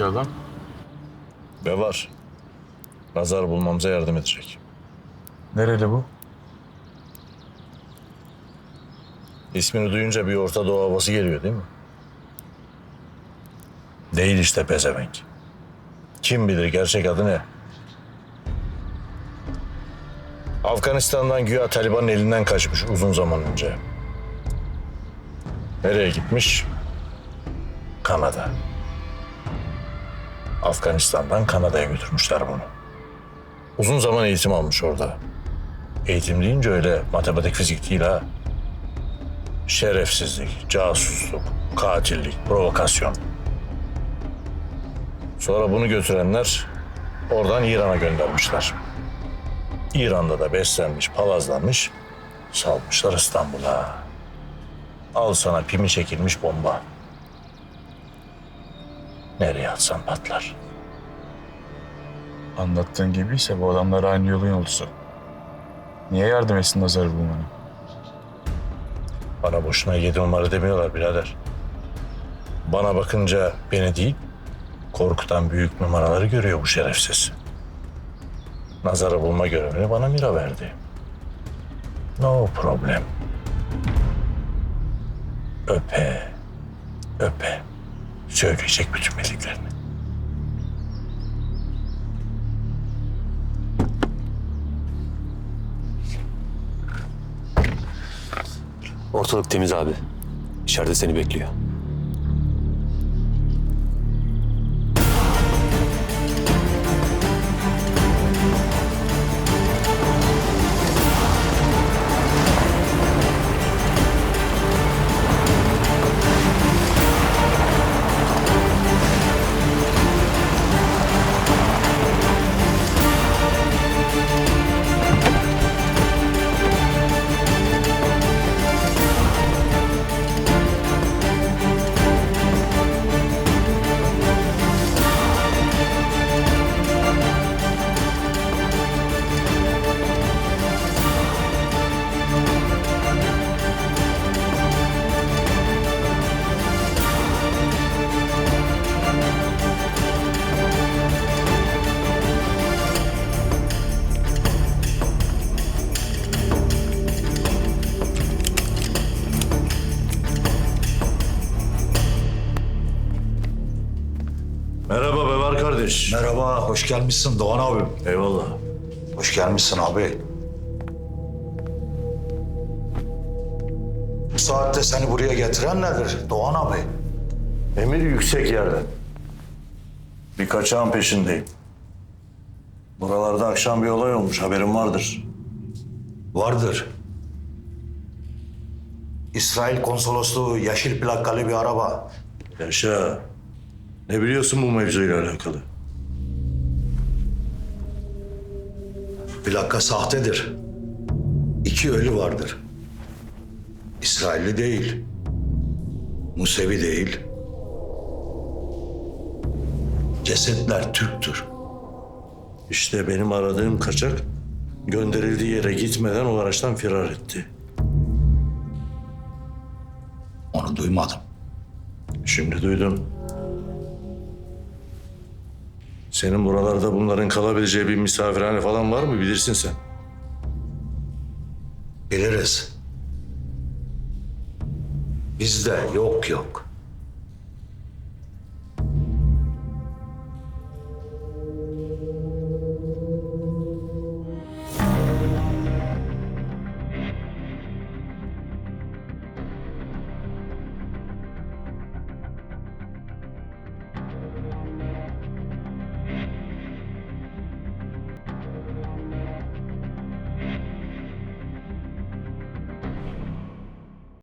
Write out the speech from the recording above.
oradaki adam? Ve var. Nazar bulmamıza yardım edecek. Nereli bu? İsmini duyunca bir Orta Doğu havası geliyor değil mi? Değil işte pezevenk. Kim bilir gerçek adı ne? Afganistan'dan güya Taliban'ın elinden kaçmış uzun zaman önce. Nereye gitmiş? Kanada. Afganistan'dan Kanada'ya götürmüşler bunu. Uzun zaman eğitim almış orada. Eğitim deyince öyle matematik fizik değil ha. Şerefsizlik, casusluk, katillik, provokasyon. Sonra bunu götürenler oradan İran'a göndermişler. İran'da da beslenmiş, palazlanmış, salmışlar İstanbul'a. Al sana pimi çekilmiş bomba. Nereye atsan patlar. Anlattığın gibiyse bu adamlar aynı yolun yolcusu. Niye yardım etsin Nazar'ı bulmana? Bana boşuna yedi numara demiyorlar birader. Bana bakınca beni değil, korkutan büyük numaraları görüyor bu şerefsiz. Nazarı bulma görevini bana Mira verdi. No problem. Öpe, öpe. Söyleyecek bütün bildiklerini. Ortalık temiz abi. İçeride seni bekliyor. Merhaba Bevar kardeş. Merhaba, hoş gelmişsin Doğan abim. Eyvallah. Hoş gelmişsin abi. Bu saatte seni buraya getiren nedir Doğan abi? Emir yüksek yerden. Bir kaçağın peşindeyim. Buralarda akşam bir olay olmuş haberin vardır. Vardır. İsrail konsolosluğu yeşil plakalı bir araba. Yaşa. Ne biliyorsun bu mevzuyla alakalı? Plaka sahtedir. İki ölü vardır. İsrailli değil. Musevi değil. Cesetler Türktür. İşte benim aradığım kaçak gönderildiği yere gitmeden o araçtan firar etti. Onu duymadım. Şimdi duydum. Senin buralarda bunların kalabileceği bir misafirhane falan var mı bilirsin sen. Biliriz. Bizde yok yok.